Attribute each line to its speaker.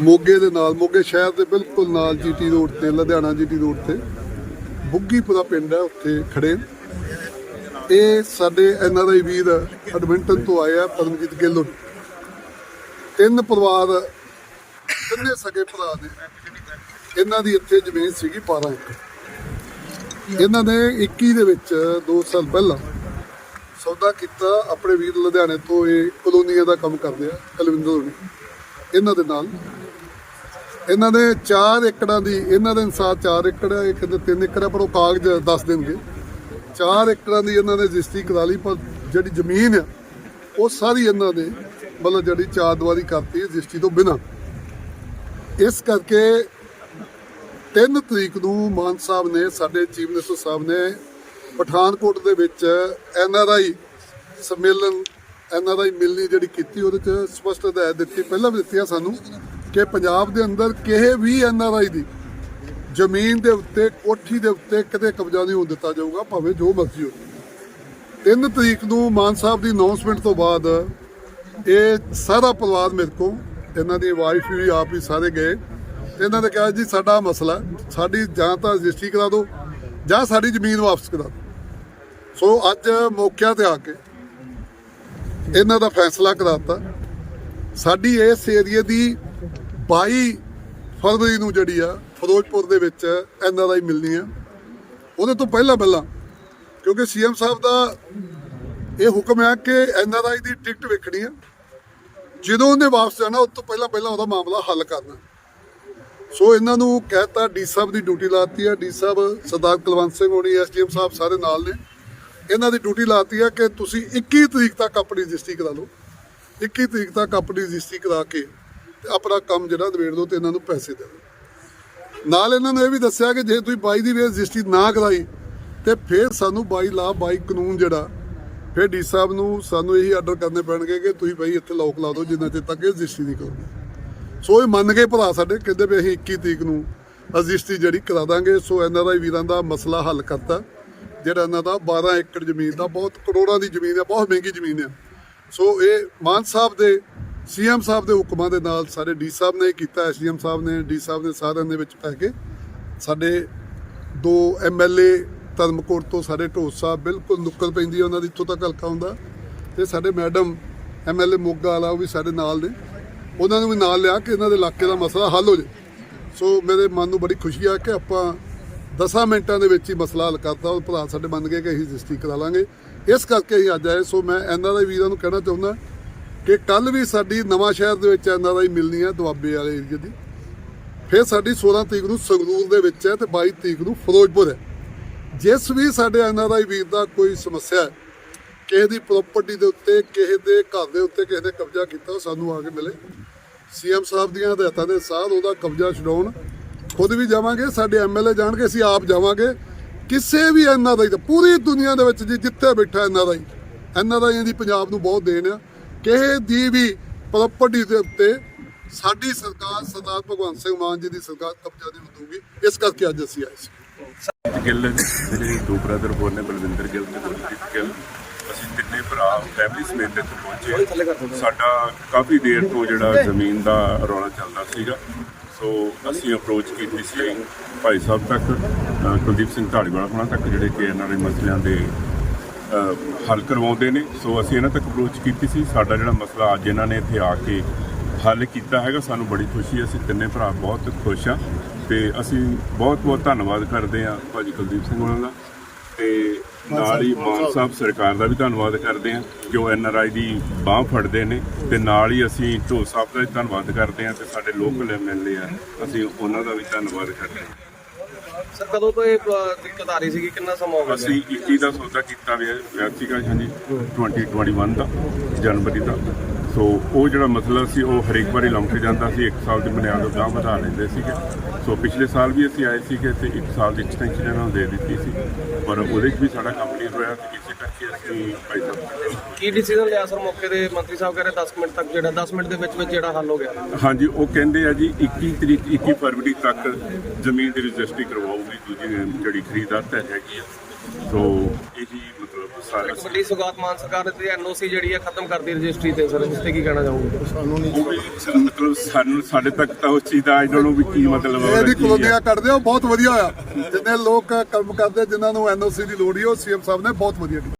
Speaker 1: ਮੋਗੇ ਦੇ ਨਾਲ, ਮੋਗੇ ਸ਼ਹਿਰ ਦੇ ਬਿਲਕੁਲ ਨਾਲ ਜੀਟੀ ਰੋਡ ਤੇ, ਲੁਧਿਆਣਾ ਜੀਟੀ ਰੋਡ ਤੇ। ਬੁੱਗੀਪੁਰਾ ਪਿੰਡ ਹੈ, ਉੱਥੇ ਖੜੇ ਇਹ ਸਾਡੇ ਐਨਆਰਆਈ ਵੀਰ ਐਡਮਿੰਟਨ ਤੋਂ ਆਏ ਆ, ਪਰਮਜੀਤ ਗਿੱਲ ਤਿੰਨ ਪਰਿਵਾਰ, ਤਿੰਨੇ ਸਕੇ ਭਰਾ ਨੇ। ਇਹਨਾਂ ਦੀ ਇੱਥੇ ਜ਼ਮੀਨ ਸੀਗੀ 12 ਏਕੜ। ਇਹਨਾਂ ਨੇ 21 ਦੇ ਵਿੱਚ 2 ਸਾਲ ਪਹਿਲਾਂ ਸੌਦਾ ਕੀਤਾ ਆਪਣੇ ਵੀਰ ਲੁਧਿਆਣੇ ਤੋਂ, ਇਹ ਕਲੋਨੀਆਂ ਦਾ ਕੰਮ ਕਰਦੇ ਆ, ਕੁਲਵਿੰਦਰ ਹੋਣੀ। ਇਹਨਾਂ ਦੇ ਨਾਲ ਇਹਨਾਂ ਨੇ 4 ਏਕੜਾਂ ਦੀ, ਇਹਨਾਂ ਦੇ ਅਨਸਾਰ 4 ਏਕੜ ਹੈ ਇਹ ਕਹਿੰਦੇ 3 ਏਕੜ ਹੈ ਪਰ ਉਹ ਕਾਗਜ਼ ਦੱਸ ਦੇਣਗੇ। 4 ਏਕੜਾਂ ਦੀ ਇਹਨਾਂ ਨੇ ਰਜਿਸਟਰੀ ਕਰਾ ਲਈ, ਪਰ ਜਿਹੜੀ ਜ਼ਮੀਨ ਆ, ਉਹ ਸਾਰੀ ਇਹਨਾਂ ਨੇ ਮਤਲਬ ਜਿਹੜੀ ਚਾਰ ਦੀਵਾਰੀ ਕਰਤੀ ਰਜਿਸਟਰੀ ਤੋਂ ਬਿਨਾਂ। ਇਸ ਕਰਕੇ 3 ਤਰੀਕ ਨੂੰ ਮਾਨ ਸਾਹਿਬ ਨੇ, ਸਾਡੇ ਚੀਫ ਮਿਨਿਸਟਰ ਸਾਹਿਬ ਨੇ ਪਠਾਨਕੋਟ ਦੇ ਵਿੱਚ ਐਨ ਆਰ ਆਈ ਸੰਮੇਲਨ, ਐਨ ਆਰ ਆਈ ਮਿਲਣੀ ਜਿਹੜੀ ਕੀਤੀ, ਉਹਦੇ ਚ ਸਪਸ਼ਟ ਹਦਾਇਤ ਦਿੱਤੀ, ਪਹਿਲਾਂ ਵੀ ਦਿੱਤੀ ਆ ਸਾਨੂੰ। ਕਿ ਪੰਜਾਬ ਦੇ ਅੰਦਰ ਕਿਸੇ ਵੀ ਐਨ ਆਰ ਆਈ ਦੀ ਜ਼ਮੀਨ ਦੇ ਉੱਤੇ, ਕੋਠੀ ਦੇ ਉੱਤੇ ਕਿਤੇ ਕਬਜ਼ਾ ਨਹੀਂ ਹੋਣ ਦਿੱਤਾ ਜਾਊਗਾ, ਭਾਵੇਂ ਜੋ ਮਰਜ਼ੀ ਹੋਵੇ। 3 ਤਰੀਕ ਨੂੰ ਮਾਨ ਸਾਹਿਬ ਦੀ ਅਨਾਉਂਸਮੈਂਟ ਤੋਂ ਬਾਅਦ ਇਹ ਸਾਰਾ ਪਰਿਵਾਰ ਮੇਰੇ ਕੋਲ, ਇਹਨਾਂ ਦੀ ਵਾਈਫ ਵੀ ਆਪ ਹੀ ਸਾਰੇ ਗਏ। ਤੇ ਇਹਨਾਂ ਨੇ ਕਿਹਾ, ਜੀ, ਸਾਡਾ ਮਸਲਾ, ਸਾਡੀ ਜਾਂ ਤਾਂ ਰਜਿਸਟਰੀ ਕਰਾ ਦਿਓ, ਜਾਂ ਸਾਡੀ ਜ਼ਮੀਨ ਵਾਪਸ ਕਰਾ ਦਿਓ। ਸੋ ਅੱਜ ਮੌਕਿਆਂ ਤੇ ਆ ਕੇ ਇਹਨਾਂ ਦਾ ਫੈਸਲਾ ਕਰਾਤਾ। ਸਾਡੀ ਇਸ ਏਰੀਏ ਦੀ 22 ਫਰਵਰੀ ਨੂੰ ਜਿਹੜੀ ਆ ਫਿਰੋਜ਼ਪੁਰ ਦੇ ਵਿੱਚ ਐਨ ਆਰ ਆਈ ਮਿਲਣੀ ਆ। ਉਹਦੇ ਤੋਂ ਪਹਿਲਾਂ ਪਹਿਲਾਂ, ਕਿਉਂਕਿ ਸੀਐਮ ਸਾਹਿਬ ਦਾ ਇਹ ਹੁਕਮ ਹੈ ਕਿ N R I the ticket ਵੇਖਣੀ ਆ। ਜਦੋਂ ਉਹਨੇ ਵਾਪਸ ਜਾਣਾ, ਉਸ ਤੋਂ ਪਹਿਲਾਂ ਪਹਿਲਾਂ ਉਹਦਾ ਮਾਮਲਾ ਹੱਲ ਕਰਨਾ। ਸੋ ਇਹਨਾਂ ਨੂੰ ਕਹਿਤਾ, ਡੀ ਸਾਹਿਬ ਦੀ ਡਿਊਟੀ ਲਾਤੀ ਆ। ਡੀ ਸਾਹਿਬ, ਸਰਦਾਰ ਕੁਲਵੰਤ ਸਿੰਘ ਹੋਣੀ ਐਸਡੀਐਮ ਸਾਹਿਬ ਸਾਰੇ ਨਾਲ ਨੇ। ਇਹਨਾਂ ਦੀ ਡਿਊਟੀ ਲਾਤੀ ਆ ਕਿ ਤੁਸੀਂ 21 ਤਰੀਕ ਤੱਕ ਆਪਣੀ ਰਜਿਸਟਰੀ ਕਰਾ ਲਓ। 21 ਤਰੀਕ ਤੱਕ ਆਪਣੀ ਰਜਿਸਟਰੀ ਕਰਾ ਕੇ ਆਪਣਾ ਕੰਮ ਜਿਹੜਾ ਨਿਬੇੜ ਦਿਓ ਤੇ ਇਹਨਾਂ ਨੂੰ ਪੈਸੇ ਦੇ ਦਿਓ। ਨਾਲ ਇਹਨਾਂ ਨੂੰ ਇਹ ਵੀ ਦੱਸਿਆ ਕਿ ਜੇ ਤੁਸੀਂ 22 ਦੀ ਵੇ ਰਜਿਸਟਰੀ ਨਾ ਕਰਾਈ, ਤੇ ਫਿਰ ਸਾਨੂੰ 22 ਲਾ 22 ਕਾਨੂੰਨ ਜਿਹੜਾ, ਫਿਰ ਡੀ ਸਾਹਿਬ ਨੂੰ ਸਾਨੂੰ ਇਹੀ ਆਰਡਰ ਕਰਨੇ ਪੈਣਗੇ ਕਿ ਤੁਸੀਂ ਬਈ ਇੱਥੇ ਲੋਕ ਲਾ ਦਿਓ ਜਿੰਨਾ ਚਿਰ ਤੱਕ ਇਹ ਰਜਿਸਟਰੀ ਨਹੀਂ ਕਰੋਗੇ। ਸੋ ਇਹ ਮੰਨ ਗਏ ਭਰਾ ਸਾਡੇ ਕਹਿੰਦੇ ਵੀ ਅਸੀਂ 21 ਤਰੀਕ ਨੂੰ ਰਜਿਸਟਰੀ ਜਿਹੜੀ ਕਰਾ ਦਾਂਗੇ। ਸੋ ਐਨ ਆਰ ਆਈ ਵੀਰਾਂ ਦਾ ਮਸਲਾ ਹੱਲ ਕਰਤਾ, ਜਿਹੜਾ ਇਹਨਾਂ ਦਾ 12 ਏਕੜ ਜ਼ਮੀਨ ਦਾ ਬਹੁਤ ਕਰੋੜਾਂ ਦੀ ਜ਼ਮੀਨ ਹੈ ਬਹੁਤ ਮਹਿੰਗੀ ਜ਼ਮੀਨ ਹੈ ਸੋ ਇਹ ਮਾਨ ਸਾਹਿਬ ਦੇ ਸੀਐਮ ਸਾਹਿਬ ਦੇ ਹੁਕਮਾਂ ਦੇ ਨਾਲ ਸਾਡੇ ਡੀ ਸਾਹਿਬ ਨੇ ਇਹ ਕੀਤਾ ਐਸਡੀਐਮ ਸਾਹਿਬ ਨੇ, ਡੀ ਸਾਹਿਬ ਨੇ ਸਾਰਿਆਂ ਦੇ ਵਿੱਚ ਪੈ ਕੇ ਸਾਡੇ ਦੋ ਐਮਐਲਏ ਧਰਮਕੋਟ ਤੋਂ ਸਾਡੇ ਢੋਸ ਸਾਹਿਬ ਬਿਲਕੁਲ ਨੁੱਕਰ ਪੈਂਦੀ ਹੈ, ਉਹਨਾਂ ਦੀ ਇੱਥੋਂ ਤੱਕ ਹਲਕਾ ਹੁੰਦਾ। ਤੇ ਸਾਡੇ ਮੈਡਮ ਐਮਐਲਏ ਮੋਗਾ ਵਾਲਾ ਉਹ ਵੀ ਸਾਡੇ ਨਾਲ ਨੇ। ਉਹਨਾਂ ਨੂੰ ਵੀ ਨਾਲ ਲਿਆ ਕਿ ਇਹਨਾਂ ਦੇ ਇਲਾਕੇ ਦਾ ਮਸਲਾ ਹੱਲ ਹੋ ਜੇ ਸੋ ਮੇਰੇ ਮਨ ਨੂੰ ਬੜੀ ਖੁਸ਼ੀ ਆ ਕਿ ਆਪਾਂ 10 ਮਿੰਟਾਂ ਦੇ ਵਿੱਚ ਹੀ ਮਸਲਾ ਹੱਲ ਕਰਤਾ, ਉਹ ਭਰਾ ਸਾਡੇ ਮੰਨ ਗਏ ਕਿ ਅਸੀਂ ਰਜਿਸਟਰੀ ਕਰਾ ਲਾਂਗੇ। ਇਸ ਕਰਕੇ ਅਸੀਂ ਅੱਜ ਆਏ, ਸੋ ਮੈਂ ਐਨਆਰਆਈ ਵੀਰਾਂ ਨੂੰ ਕਹਿਣਾ ਚਾਹੁੰਦਾ ਕਿ ਕੱਲ ਵੀ ਸਾਡੀ ਨਵਾਂ ਸ਼ਹਿਰ ਦੇ ਵਿੱਚ ਐੱਨ ਆਰ ਆਈ ਮਿਲਣੀ ਹੈ ਦੁਆਬੇ ਵਾਲੇ ਏਰੀਏ ਦੀ। ਫਿਰ ਸਾਡੀ 16 ਤਰੀਕ ਨੂੰ ਸੰਗਰੂਰ ਦੇ ਵਿੱਚ ਹੈ ਤੇ 22 ਤਰੀਕ ਨੂੰ ਫਿਰੋਜ਼ਪੁਰ ਹੈ। ਜਿਸ ਵੀ ਸਾਡੇ ਐੱਨ ਆਰ ਆਈ ਵੀਰ ਦਾ ਕੋਈ ਸਮੱਸਿਆ ਹੈ, ਕਿਸੇ ਦੀ ਪ੍ਰਾਪਰਟੀ ਦੇ ਉੱਤੇ, ਕਿਸੇ ਦੇ ਘਰ ਦੇ ਉੱਤੇ ਕਿਸੇ ਨੇ ਕਬਜ਼ਾ ਕੀਤਾ, ਉਹ ਸਾਨੂੰ ਆ ਕੇ ਮਿਲੇ। ਸੀਐਮ ਸਾਹਿਬ ਦੀਆਂ ਹਦਾਇਤਾਂ ਦੇ ਸਾਥ ਉਹਦਾ ਕਬਜ਼ਾ ਛਡਾਉਣ ਖੁਦ ਵੀ ਜਾਵਾਂਗੇ, ਸਾਡੇ ਐਮਐਲਏ ਜਾਣਗੇ, ਅਸੀਂ ਆਪ ਜਾਵਾਂਗੇ। ਕਿਸੇ ਵੀ ਐਨਆਰਆਈ ਦਾ ਪੂਰੀ ਦੁਨੀਆ ਦੇ ਵਿੱਚ ਜੀ ਜਿੱਥੇ ਬੈਠਾ ਐਨਆਰਆਈ ਐਨਆਰਆਈਆਂ ਦੀ ਪੰਜਾਬ ਨੂੰ ਬਹੁਤ ਦੇਣ ਆ। ਕਿਸੇ ਦੀ ਵੀ ਪ੍ਰਾਪਰਟੀ ਦੇ ਉੱਤੇ ਸਾਡੀ ਸਰਕਾਰ ਸਰਦਾਰ ਭਗਵੰਤ ਸਿੰਘ ਮਾਨ ਜੀ ਦੀ ਸਰਕਾਰ ਕਬਜ਼ਾ ਨਹੀਂ ਦਊਗੀ ਇਸ ਕਰਕੇ ਅੱਜ ਅਸੀਂ ਆਏ ਸੀ।
Speaker 2: ਗਿੱਲ ਜਿਹੜੇ ਦੋ ਬ੍ਰਦਰ ਬੋਲ ਨੇ, ਬਲਵਿੰਦਰ ਗਿੱਲ ਤੇ ਗੁਰਪ੍ਰੀਤ ਗਿੱਲ, ਅਸੀਂ ਤਿੰਨੇ ਭਰਾ ਫੈਮਿਲੀ ਸਮੇਤ ਇੱਥੇ ਪਹੁੰਚੇ ਸਾਡਾ ਕਾਫੀ ਦੇਰ ਤੋਂ ਜਿਹੜਾ ਜ਼ਮੀਨ ਦਾ ਰੌਲਾ ਚੱਲਦਾ ਸੀਗਾ। ਸੋ ਅਸੀਂ ਅਪਰੋਚ ਕੀਤੀ ਸੀ ਭਾਈ ਸਾਹਿਬ ਤੱਕ ਕੁਲਦੀਪ ਸਿੰਘ ਢਾਲੀਵਾਲ ਹੋਣਾ ਤੱਕ, ਜਿਹੜੇ ਕਿ ਇਹਨਾਂ ਦੇ ਮਸਲਿਆਂ ਦੇ ਹੱਲ ਕਰਵਾਉਂਦੇ ਨੇ। ਸੋ ਅਸੀਂ ਇਹਨਾਂ ਤੱਕ ਅਪਰੋਚ ਕੀਤੀ ਸੀ। ਸਾਡਾ ਜਿਹੜਾ ਮਸਲਾ ਅੱਜ ਇਹਨਾਂ ਨੇ ਇੱਥੇ ਆ ਕੇ ਹੱਲ ਕੀਤਾ ਹੈਗਾ ਸਾਨੂੰ ਬੜੀ ਖੁਸ਼ੀ ਹੈ। ਅਸੀਂ ਤਿੰਨੇ ਭਰਾ ਬਹੁਤ ਖੁਸ਼ ਆ ਤੇ ਅਸੀਂ ਬਹੁਤ ਬਹੁਤ ਧੰਨਵਾਦ ਕਰਦੇ ਆ ਭਾਜੀ ਕੁਲਦੀਪ ਸਿੰਘ ਉਹਨਾਂ ਦਾ ਤੇ ਨਾਲ ਹੀ ਮਾਨ ਸਾਹਿਬ ਸਰਕਾਰ ਦਾ ਵੀ ਧੰਨਵਾਦ ਕਰਦੇ ਆ ਜੋ ਐਨ ਆਰ ਆਈ ਦੀ ਬਾਹ ਫੜਦੇ ਨੇ ਤੇ ਨਾਲ ਹੀ ਅਸੀਂ ਢੋ ਸਾਹਿਬ ਦਾ ਵੀ ਧੰਨਵਾਦ ਕਰਦੇ ਆ ਤੇ ਸਾਡੇ ਲੋਕਲ ਐਮਐਲਏ ਆ। ਅਸੀਂ ਉਹਨਾਂ ਦਾ ਵੀ ਧੰਨਵਾਦ ਕਰਦੇ ਆ
Speaker 3: ਸਰ ਕਦੋਂ ਤੋਂ ਇਹ ਦਿੱਕਤ ਆ ਰਹੀ ਸੀਗੀ? ਕਿੰਨਾ ਸਮਾਂ ਹੋ ਗਿਆ?
Speaker 2: ਅਸੀਂ 21 ਦਾ ਸੌਦਾ ਕੀਤਾ ਹੋਇਆ ਸੀਗਾ ਹਾਂਜੀ 2021 ਦਾ ਜਨਵਰੀ ਦਾ। ਸੋ ਉਹ ਜਿਹੜਾ ਮਸਲਾ ਸੀ ਉਹ ਹਰੇਕ ਵਾਰੀ ਲੰਮਕ ਜਾਂਦਾ ਸੀ ਇੱਕ ਸਾਲ ਦੀ ਬੁਨਿਆਦ ਉਦਾਂ ਵਧਾ ਲੈਂਦੇ ਸੀਗੇ। ਸੋ ਪਿਛਲੇ ਸਾਲ ਵੀ ਅਸੀਂ ਆਏ ਸੀਗੇ ਤੇ ਇੱਕ ਸਾਲ ਦੀ ਐਕਸਟੈਂਸ਼ਨ ਇਹਨਾਂ ਨੂੰ ਦੇ ਦਿੱਤੀ ਸੀ। ਪਰ ਉਹਦੇ 'ਚ ਵੀ ਸਾਡਾ ਕੰਮ ਨਹੀਂ ਹੋਇਆ ਤੇ ਇਸੇ ਕਰਕੇ ਅਸੀਂ ਭਾਈ ਸਾਹਿਬ
Speaker 3: ਕੀ ਡਿਸੀਜਨ ਲਿਆ ਸਰ ਮੌਕੇ ਦੇ ਮੰਤਰੀ ਸਾਹਿਬ ਕਹਿੰਦੇ 10 ਮਿੰਟ ਤੱਕ ਜਿਹੜਾ 10 ਮਿੰਟ ਦੇ ਵਿੱਚ ਵਿੱਚ ਜਿਹੜਾ ਹੱਲ ਹੋ ਗਿਆ।
Speaker 2: ਹਾਂਜੀ ਉਹ ਕਹਿੰਦੇ ਆ ਜੀ 21 ਤਰੀਕ 21 ਫਰਵਰੀ ਤੱਕ ਜ਼ਮੀਨ ਦੀ ਰਜਿਸਟਰੀ ਕਰਵਾਉਗੀ ਦੂਜੀ ਜਿਹੜੀ ਖਰੀਦਾਰ ਤੈਅ ਹੈਗੀ ਆ। ਸੋ ਇਹੀ ਮਤਲਬ ਸਾਰਾ
Speaker 3: ਇੱਕ ਵੱਡੀ ਸੁਗਾਤ ਮਾਨ ਸਰਕਾਰ ਨੇ ਐਨਓਸੀ ਜਿਹੜੀ ਹੈ ਖਤਮ ਕਰਦੀ ਰਜਿਸਟਰੀ ਤੇ ਸਰ ਇਸ ਤੇ ਕੀ ਕਹਿਣਾ ਚਾਹੋਗੇ?
Speaker 2: ਉਹ ਵੀ ਮਤਲਬ ਸਾਨੂੰ ਸਾਡੇ ਤੱਕ ਤਾਂ ਉਸ ਚੀਜ਼ ਦਾ ਇਹਨਾਂ ਨੂੰ ਵੀ ਕੀ ਮਤਲਬ
Speaker 1: ਇਹ ਵੀ
Speaker 2: ਕੀ ਹੈ।
Speaker 1: ਕਲੋਨੀਆਂ ਕੱਢਦੇ ਹੋ ਬਹੁਤ ਵਧੀਆ ਹੋਇਆ ਜਿੰਨੇ ਲੋਕ ਕੰਮ ਕਰਦੇ ਜਿਨ੍ਹਾਂ ਨੂੰ ਐਨਓਸੀ ਦੀ ਲੋੜ ਹੀ ਉਹ ਸੀਐਮ ਸਾਹਿਬ ਨੇ ਬਹੁਤ ਵਧੀਆ ਕੀਤਾ।